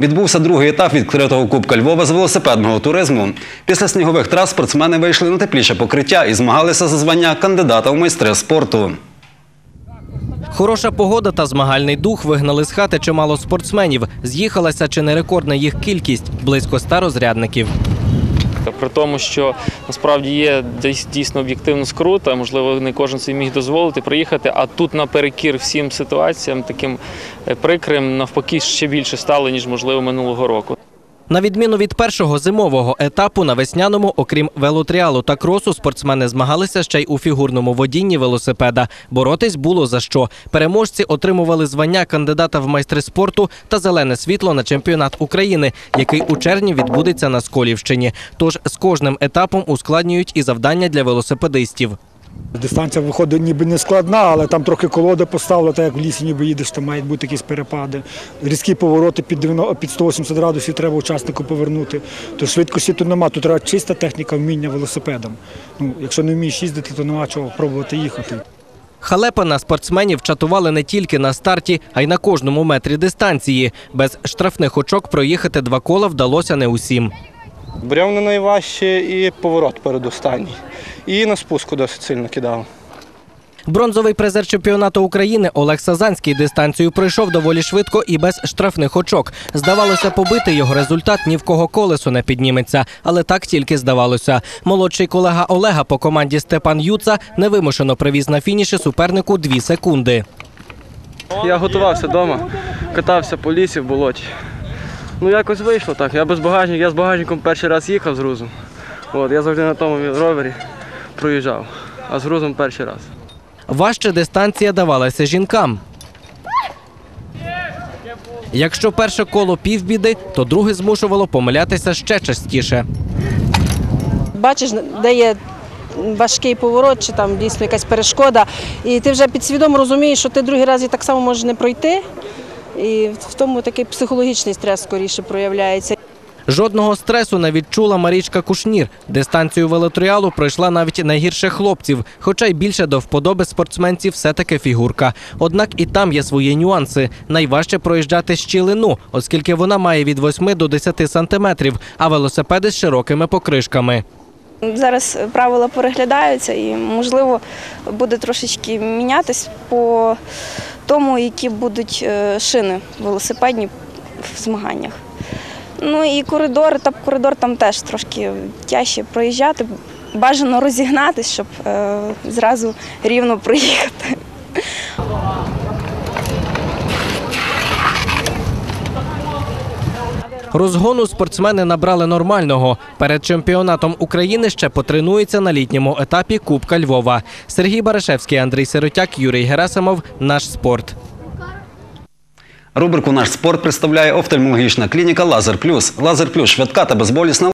Відбувся другий етап відкритого Кубка Львова з велосипедного туризму. Після снігових трас спортсмени вийшли на тепліше покриття і змагалися за звання кандидата у майстри спорту. Хороша погода та змагальний дух вигнали з хати чимало спортсменів. З'їхалася чи не рекордна їх кількість близько ста розрядників. При тому, що насправді є дійсно об'єктивно скрута, можливо, не кожен собі міг дозволити приїхати. А тут наперекір всім ситуаціям, таким е, прикрим, навпаки, ще більше стало, ніж можливо минулого року. На відміну від першого зимового етапу на весняному, окрім велотріалу та кросу, спортсмени змагалися ще й у фігурному водінні велосипеда. Боротись було за що. Переможці отримували звання кандидата в майстри спорту та зелене світло на чемпіонат України, який у червні відбудеться на Сколівщині. Тож з кожним етапом ускладнюють і завдання для велосипедистів. Дистанція виходить ніби не складна, але там трохи колода поставила, так як в лісі ніби їдеш, там мають бути якісь перепади. Різкі повороти під під 180 градусів треба учаснику повернути. То швидкості тут нема, тут треба чиста техніка вміння велосипедом. Ну, якщо не вмієш їздити, то нема чого пробувати їхати. Халепа на спортсменів чатували не тільки на старті, а й на кожному метрі дистанції. Без штрафних очок проїхати два кола вдалося не усім. Бревна найважче і поворот передостанній. І на спуску досить сильно кидав. Бронзовий призер чемпіонату України Олег Сазанський дистанцію пройшов доволі швидко і без штрафних очок. Здавалося, побити його результат ні в кого колесо не підніметься, але так тільки здавалося. Молодший колега Олега по команді Степан Юца невимушено привіз на фініші супернику дві секунди. Я готувався вдома, катався по лісі в болоті. Ну якось вийшло так. Я без багажника, я з багажником перший раз їхав з грузом. От, я завжди на тому ровері проїжджав, а з грузом перший раз. Важче дистанція давалася жінкам. Якщо перше коло півбіди, то друге змушувало помилятися ще частіше. бачиш, де є важкий поворот, чи там дійсно якась перешкода, і ти вже підсвідомо розумієш, що ти другий раз і так само можеш не пройти. І в тому такий психологічний стрес скоріше проявляється. Жодного стресу не відчула Марічка Кушнір. Дистанцію велотріалу пройшла навіть найгірше хлопців, хоча й більше до вподоби спортсменців все-таки фігурка. Однак і там є свої нюанси. Найважче проїжджати щілину, оскільки вона має від 8 до 10 сантиметрів, а велосипеди з широкими покришками. Зараз правила переглядаються і, можливо, буде трошечки мінятись по тому, які будуть е, шини велосипедні в змаганнях. Ну і коридор, та коридор там теж трошки тяжче проїжджати. Бажано розігнатись, щоб е, зразу рівно проїхати. Розгону спортсмени набрали нормального. Перед чемпіонатом України ще потренуються на літньому етапі Кубка Львова. Сергій Барашевський, Андрій Сиротяк, Юрій Герасимов. Наш спорт. Рубрику Наш спорт представляє офтальмологічна клініка Лазер Плюс. Лазер Плюс швидка та безболісна